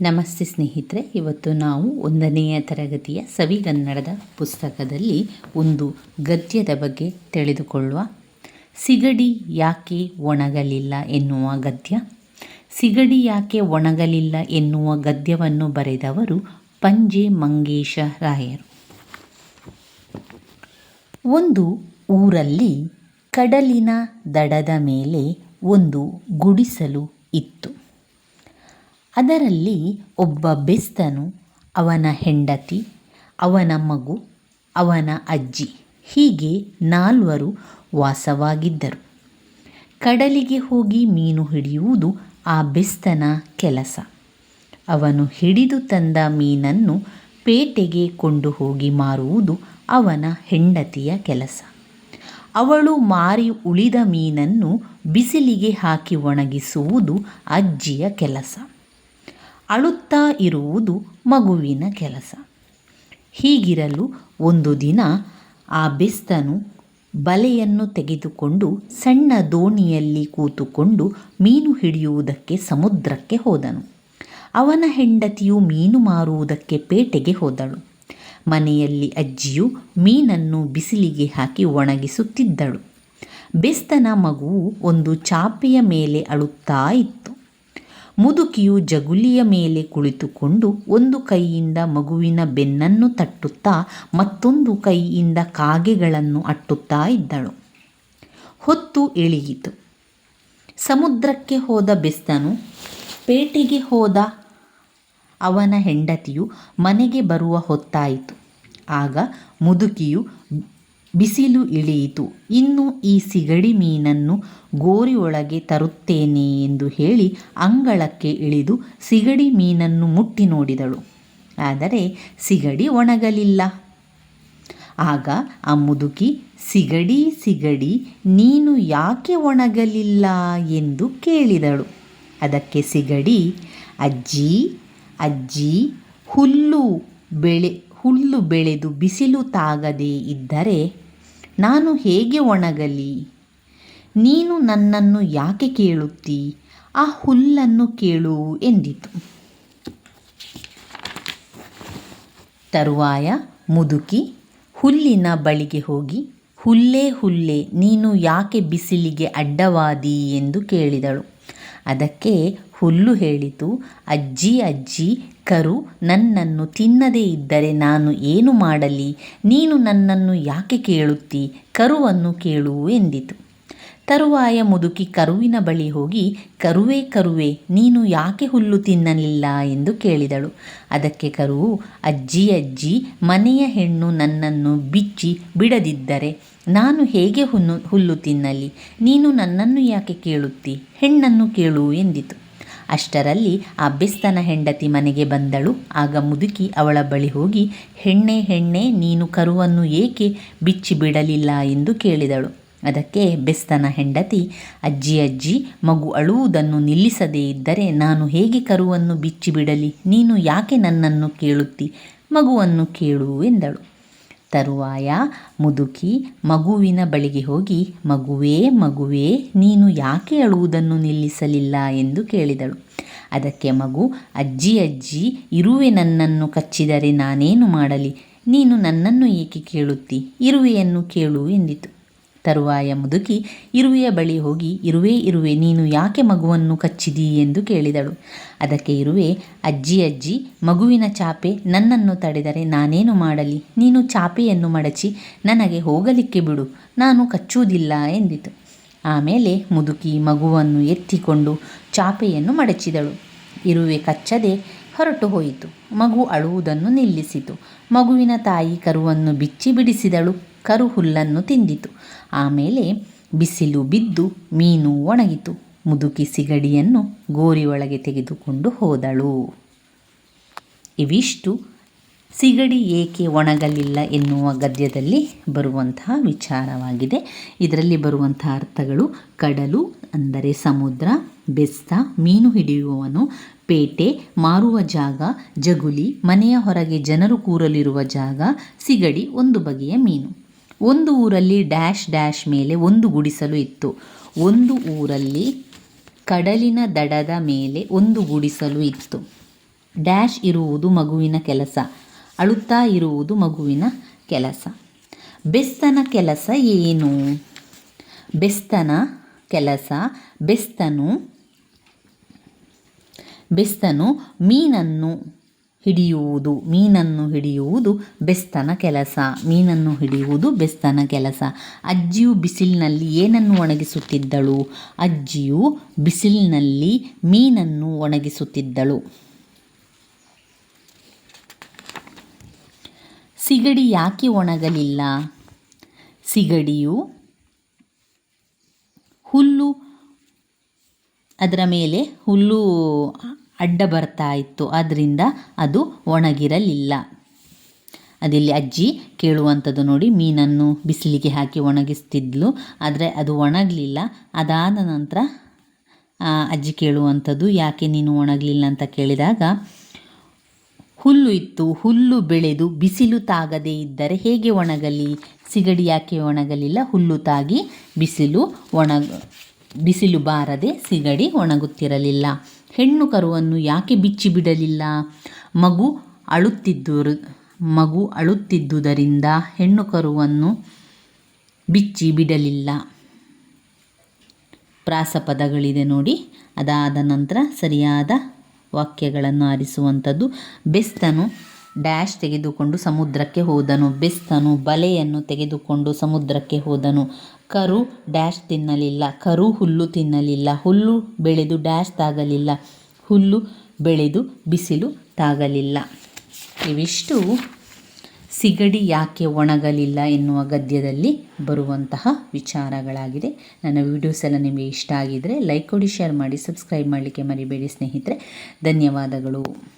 ನಮಸ್ತೆ ಸ್ನೇಹಿತರೆ, ಇವತ್ತು ನಾವು ಒಂದನೆಯ ತರಗತಿಯ ಸವಿಗನ್ನಡದ ಪುಸ್ತಕದಲ್ಲಿ ಒಂದು ಗದ್ಯದ ಬಗ್ಗೆ ತಿಳಿದುಕೊಳ್ಳುವ ಸಿಗಡಿ ಯಾಕೆ ಒಣಗಲಿಲ್ಲ ಎನ್ನುವ ಗದ್ಯ. ಸಿಗಡಿ ಯಾಕೆ ಒಣಗಲಿಲ್ಲ ಎನ್ನುವ ಗದ್ಯವನ್ನು ಬರೆದವರು ಪಂಜೆ ಮಂಗೇಶ ರಾಯರು. ಒಂದು ಊರಲ್ಲಿ ಕಡಲಿನ ದಡದ ಮೇಲೆ ಒಂದು ಗುಡಿಸಲು ಇತ್ತು. ಅದರಲ್ಲಿ ಒಬ್ಬ ಬೆಸ್ತನು, ಅವನ ಹೆಂಡತಿ, ಅವನ ಮಗು, ಅವನ ಅಜ್ಜಿ, ಹೀಗೆ ನಾಲ್ವರು ವಾಸವಾಗಿದ್ದರು. ಕಡಲಿಗೆ ಹೋಗಿ ಮೀನು ಹಿಡಿಯುವುದು ಆ ಬೆಸ್ತನ ಕೆಲಸ. ಅವನು ಹಿಡಿದು ತಂದ ಮೀನನ್ನು ಪೇಟೆಗೆ ಕೊಂಡು ಹೋಗಿ ಮಾರುವುದು ಅವನ ಹೆಂಡತಿಯ ಕೆಲಸ. ಅವಳು ಮಾರಿ ಉಳಿದ ಮೀನನ್ನು ಬಿಸಿಲಿಗೆ ಹಾಕಿ ಒಣಗಿಸುವುದು ಅಜ್ಜಿಯ ಕೆಲಸ. ಅಳುತ್ತಾ ಇರುವುದು ಮಗುವಿನ ಕೆಲಸ. ಹೀಗಿರಲು ಒಂದು ದಿನ ಆ ಬೆಸ್ತನು ಬಲೆಯನ್ನು ತೆಗೆದುಕೊಂಡು ಸಣ್ಣ ದೋಣಿಯಲ್ಲಿ ಕೂತುಕೊಂಡು ಮೀನು ಹಿಡಿಯುವುದಕ್ಕೆ ಸಮುದ್ರಕ್ಕೆ ಹೋದನು. ಅವನ ಹೆಂಡತಿಯು ಮೀನು ಮಾರುವುದಕ್ಕೆ ಪೇಟೆಗೆ ಹೋದಳು. ಮನೆಯಲ್ಲಿ ಅಜ್ಜಿಯು ಮೀನನ್ನು ಬಿಸಿಲಿಗೆ ಹಾಕಿ ಒಣಗಿಸುತ್ತಿದ್ದಳು. ಬೆಸ್ತನ ಮಗುವು ಒಂದು ಚಾಪೆಯ ಮೇಲೆ ಅಳುತ್ತಾ ಇತ್ತು. ಮುದುಕಿಯು ಜಗುಲಿಯ ಮೇಲೆ ಕುಳಿತುಕೊಂಡು ಒಂದು ಕೈಯಿಂದ ಮಗುವಿನ ಬೆನ್ನನ್ನು ತಟ್ಟುತ್ತಾ ಮತ್ತೊಂದು ಕೈಯಿಂದ ಕಾಗೆಗಳನ್ನು ಅಟ್ಟುತ್ತಾ ಇದ್ದಳು. ಹೊತ್ತು ಇಳಿಯಿತು ಸಮುದ್ರಕ್ಕೆ ಹೋದ ಬೆಸ್ತನು, ಪೇಟೆಗೆ ಹೋದ ಅವನ ಹೆಂಡತಿಯು ಮನೆಗೆ ಬರುವ ಹೊತ್ತಾಯಿತು. ಆಗ ಮುದುಕಿಯು ಬಿಸಿಲು ಇಳಿಯಿತು. ಇನ್ನು ಈ ಸಿಗಡಿ ಮೀನನ್ನು ಗೋರಿ ಒಳಗೆ ತರುತ್ತೇನೆ ಎಂದು ಹೇಳಿ ಅಂಗಳಕ್ಕೆ ಇಳಿದು ಸಿಗಡಿ ಮೀನನ್ನು ಮುಟ್ಟಿ ನೋಡಿದಳು. ಆದರೆ ಸಿಗಡಿ ಒಣಗಲಿಲ್ಲ. ಆಗ ಆ ಮುದುಕಿ, ಸಿಗಡಿ ಸಿಗಡಿ, ನೀನು ಯಾಕೆ ಒಣಗಲಿಲ್ಲ? ಎಂದು ಕೇಳಿದಳು. ಅದಕ್ಕೆ ಸಿಗಡಿ, ಅಜ್ಜಿ ಅಜ್ಜಿ, ಹುಲ್ಲು ಬೆಳೆ, ಹುಲ್ಲು ಬೆಳೆದು ಬಿಸಿಲು ತಾಗದೇ ಇದ್ದರೆ ನಾನು ಹೇಗೆ ಒಣಗಲಿ? ನೀನು ನನ್ನನ್ನು ಯಾಕೆ ಕೇಳುತ್ತೀ? ಆ ಹುಲ್ಲನ್ನು ಕೇಳು ಎಂದಿತು. ತರುವಾಯ ಮುದುಕಿ ಹುಲ್ಲಿನ ಬಳಿಗೆ ಹೋಗಿ, ಹುಲ್ಲೇ ಹುಲ್ಲೇ, ನೀನು ಯಾಕೆ ಬಿಸಿಲಿಗೆ ಅಡ್ಡವಾದಿ? ಎಂದು ಕೇಳಿದಳು. ಅದಕ್ಕೆ ಹುಲ್ಲು ಹೇಳಿತು, ಅಜ್ಜಿ ಅಜ್ಜಿ, ಕರು, ನನ್ನನ್ನು ತಿನ್ನದೇ ಇದ್ದರೆ ನಾನು ಏನು ಮಾಡಲಿ? ನೀನು ನನ್ನನ್ನು ಯಾಕೆ ಕೇಳುತ್ತಿ? ಕರುವನ್ನು ಕೇಳು ಎಂದಿತು. ತರುವಾಯ ಮುದುಕಿ ಕರುವಿನ ಬಳಿ ಹೋಗಿ, ಕರುವೆ ಕರುವೆ, ನೀನು ಯಾಕೆ ಹುಲ್ಲು ತಿನ್ನಲಿಲ್ಲ? ಎಂದು ಕೇಳಿದಳು. ಅದಕ್ಕೆ ಕರುವು, ಅಜ್ಜಿ ಅಜ್ಜಿ, ಮನೆಯ ಹೆಣ್ಣು ನನ್ನನ್ನು ಬಿಚ್ಚಿ ಬಿಡದಿದ್ದರೆ ನಾನು ಹೇಗೆ ಹುನ್ನು, ಹುಲ್ಲು ತಿನ್ನಲಿ? ನೀನು ನನ್ನನ್ನು ಯಾಕೆ ಕೇಳುತ್ತಿ? ಹೆಣ್ಣನ್ನು ಕೇಳು ಎಂದಿತು. ಅಷ್ಟರಲ್ಲಿ ಆ ಬೆಸ್ತನ ಹೆಂಡತಿ ಮನೆಗೆ ಬಂದಳು. ಆಗ ಮುದುಕಿ ಅವಳ ಬಳಿ ಹೋಗಿ, ಹೆಣ್ಣೆ ಹೆಣ್ಣೆ, ನೀನು ಕರುವನ್ನು ಏಕೆ ಬಿಚ್ಚಿ ಬಿಡಲಿಲ್ಲ ಎಂದು ಕೇಳಿದಳು. ಅದಕ್ಕೆ ಬೆಸ್ತನ ಹೆಂಡತಿ, ಅಜ್ಜಿ ಅಜ್ಜಿ, ಮಗು ಅಳುವುದನ್ನು ನಿಲ್ಲಿಸದೇ ಇದ್ದರೆ ನಾನು ಹೇಗೆ ಕರುವನ್ನು ಬಿಚ್ಚಿಬಿಡಲಿ? ನೀನು ಯಾಕೆ ನನ್ನನ್ನು ಕೇಳುತ್ತಿ? ಮಗುವನ್ನು ಕೇಳು ಎಂದಳು. ತರುವಾಯ ಮುದುಕಿ ಮಗುವಿನ ಬಳಿಗೆ ಹೋಗಿ, ಮಗುವೇ ಮಗುವೇ, ನೀನು ಯಾಕೆ ಅಳುವುದನ್ನು ನಿಲ್ಲಿಸಲಿಲ್ಲ ಎಂದು ಕೇಳಿದಳು. ಅದಕ್ಕೆ ಮಗು, ಅಜ್ಜಿ ಅಜ್ಜಿ, ಇರುವೆ ನನ್ನನ್ನು ಕಚ್ಚಿದರೆ ನಾನೇನು ಮಾಡಲಿ? ನೀನು ನನ್ನನ್ನು ಏಕೆ ಕೇಳುತ್ತಿ? ಇರುವೆಯನ್ನು ಕೇಳು ಎಂದಿತು. ತರುವಾಯ ಮುದುಕಿ ಇರುವೆಯ ಬಳಿ ಹೋಗಿ, ಇರುವೆ ಇರುವೆ, ನೀನು ಯಾಕೆ ಮಗುವನ್ನು ಕಚ್ಚಿದಿ? ಎಂದು ಕೇಳಿದಳು. ಅದಕ್ಕೆ ಇರುವೆ, ಅಜ್ಜಿ ಅಜ್ಜಿ, ಮಗುವಿನ ಚಾಪೆ ನನ್ನನ್ನು ತಡೆದರೆ ನಾನೇನು ಮಾಡಲಿ? ನೀನು ಚಾಪೆಯನ್ನು ಮಡಚಿ ನನಗೆ ಹೋಗಲಿಕ್ಕೆ ಬಿಡು, ನಾನು ಕಚ್ಚುವುದಿಲ್ಲ ಎಂದಿತು. ಆಮೇಲೆ ಮುದುಕಿ ಮಗುವನ್ನು ಎತ್ತಿಕೊಂಡು ಚಾಪೆಯನ್ನು ಮಡಚಿದಳು. ಇರುವೆ ಕಚ್ಚದೆ ಹೊರಟು ಹೋಯಿತು. ಮಗು ಅಳುವುದನ್ನು ನಿಲ್ಲಿಸಿತು. ಮಗುವಿನ ತಾಯಿ ಕರುವನ್ನು ಬಿಚ್ಚಿ ಬಿಡಿಸಿದಳು. ಕರು ಹುಲ್ಲನ್ನು ತಿಂದಿತು. ಆಮೇಲೆ ಬಿಸಿಲು ಬಿದ್ದು ಮೀನು ಒಣಗಿತು. ಮುದುಕಿ ಸಿಗಡಿಯನ್ನು ಗೋರಿ ತೆಗೆದುಕೊಂಡು ಹೋದಳು. ಇವಿಷ್ಟು. ಸಿಗಡಿ ಏಕೆ ಒಣಗಲಿಲ್ಲ ಎನ್ನುವ ಗದ್ಯದಲ್ಲಿ ಬರುವಂತಹ ವಿಚಾರವಾಗಿದೆ. ಇದರಲ್ಲಿ ಬರುವಂತಹ ಅರ್ಥಗಳು ಕಡಲು, ಅಂದರೆ ಸಮುದ್ರ, ಬೆಸ್ತ, ಮೀನು ಹಿಡಿಯುವವನು, ಪೇಟೆ, ಮಾರುವ ಜಾಗ, ಜಗುಲಿ, ಮನೆಯ ಹೊರಗೆ ಜನರು ಕೂರಲಿರುವ ಜಾಗ, ಸಿಗಡಿ, ಒಂದು ಬಗೆಯ ಮೀನು. ಒಂದು ಊರಲ್ಲಿ ಡ್ಯಾಶ್ ಡ್ಯಾಶ್ ಮೇಲೆ ಒಂದು ಗುಡಿಸಲು ಇತ್ತು. ಒಂದು ಊರಲ್ಲಿ ಕಡಲಿನ ದಡದ ಮೇಲೆ ಒಂದು ಗುಡಿಸಲು ಇತ್ತು. ಡ್ಯಾಶ್ ಇರುವುದು ಮಗುವಿನ ಕೆಲಸ, ಅಳುತ್ತಾ ಇರುವುದು ಮಗುವಿನ ಕೆಲಸ. ಬೆಸ್ತನ ಕೆಲಸ ಏನು? ಬೆಸ್ತನ ಕೆಲಸ, ಬೆಸ್ತನು ಬೆಸ್ತನು ಮೀನನ್ನು ಹಿಡಿಯುವುದು. ಮೀನನ್ನು ಹಿಡಿಯುವುದು ಬೆಸ್ತನ ಕೆಲಸ. ಮೀನನ್ನು ಹಿಡಿಯುವುದು ಬೆಸ್ತನ ಕೆಲಸ. ಅಜ್ಜಿಯು ಬಿಸಿಲಿನಲ್ಲಿ ಏನನ್ನು ಒಣಗಿಸುತ್ತಿದ್ದಳು? ಅಜ್ಜಿಯು ಬಿಸಿಲಿನಲ್ಲಿ ಮೀನನ್ನು ಒಣಗಿಸುತ್ತಿದ್ದಳು. ಸಿಗಡಿ ಯಾಕೆ ಒಣಗಲಿಲ್ಲ? ಸಿಗಡಿಯು ಹುಲ್ಲು, ಅದರ ಮೇಲೆ ಹುಲ್ಲು ಅಡ್ಡ ಬರ್ತಾ ಇತ್ತು. ಅದರಿಂದ ಅದು ಒಣಗಿರಲಿಲ್ಲ. ಅದಿಲ್ಲಿ ಅಜ್ಜಿ ಕೇಳುವಂಥದ್ದು ನೋಡಿ, ಮೀನನ್ನು ಬಿಸಿಲಿಗೆ ಹಾಕಿ ಒಣಗಿಸ್ತಿದ್ಲು. ಆದರೆ ಅದು ಒಣಗಲಿಲ್ಲ. ಅದಾದ ನಂತರ ಅಜ್ಜಿ ಕೇಳುವಂಥದ್ದು, ಯಾಕೆ ನೀನು ಒಣಗಲಿಲ್ಲ? ಅಂತ ಕೇಳಿದಾಗ, ಹುಲ್ಲು ಇತ್ತು. ಹುಲ್ಲು ಬೆಳೆದು ಬಿಸಿಲು ತಾಗದೇ ಇದ್ದರೆ ಹೇಗೆ ಒಣಗಲಿ? ಸಿಗಡಿ ಯಾಕೆ ಒಣಗಲಿಲ್ಲ? ಹುಲ್ಲು ತಾಗಿ ಬಿಸಿಲು ಒಣಗ, ಬಿಸಿಲು ಬಾರದೆ ಸಿಗಡಿ ಒಣಗುತ್ತಿರಲಿಲ್ಲ. ಹೆಣ್ಣು ಕರುವನ್ನು ಯಾಕೆ ಬಿಚ್ಚಿ ಬಿಡಲಿಲ್ಲ? ಮಗು ಅಳುತ್ತಿದ್ದರು ಮಗು ಅಳುತ್ತಿದ್ದುದರಿಂದ ಹೆಣ್ಣು ಕರುವನ್ನು ಬಿಚ್ಚಿ ಬಿಡಲಿಲ್ಲ. ಪ್ರಾಸಪದಗಳಿದೆ ನೋಡಿ. ಅದಾದ ನಂತರ ಸರಿಯಾದ ವಾಕ್ಯಗಳನ್ನು ಆರಿಸುವಂಥದ್ದು. ಬೆಸ್ತನು ಡ್ಯಾಶ್ ತೆಗೆದುಕೊಂಡು ಸಮುದ್ರಕ್ಕೆ ಹೋದನು. ಬೆಸ್ತನು, ಬಲೆಯನ್ನು ತೆಗೆದುಕೊಂಡು ಸಮುದ್ರಕ್ಕೆ ಹೋದನು. ಕರು ಡ್ಯಾಶ್ ತಿನ್ನಲಿಲ್ಲ. ಕರು ಹುಲ್ಲು ತಿನ್ನಲಿಲ್ಲ. ಹುಲ್ಲು ಬೆಳೆದು ಡ್ಯಾಶ್ ತಾಗಲಿಲ್ಲ. ಹುಲ್ಲು ಬೆಳೆದು ಬಿಸಿಲು ತಾಗಲಿಲ್ಲ. ಇವಿಷ್ಟು ಸಿಗಡಿ ಯಾಕೆ ಒಣಗಲಿಲ್ಲ ಎನ್ನುವ ಗದ್ಯದಲ್ಲಿ ಬರುವಂತಹ ವಿಚಾರಗಳಾಗಿದೆ ನನ್ನ ವಿಡಿಯೋಸ್ ಎಲ್ಲ ನಿಮಗೆ ಇಷ್ಟ ಆಗಿದ್ದರೆ ಲೈಕ್ ಕೊಡಿ ಶೇರ್ ಮಾಡಿ ಸಬ್ಸ್ಕ್ರೈಬ್ ಮಾಡಲಿಕ್ಕೆ ಮರಿಬೇಡಿ ಸ್ನೇಹಿತರೆ. ಧನ್ಯವಾದಗಳು.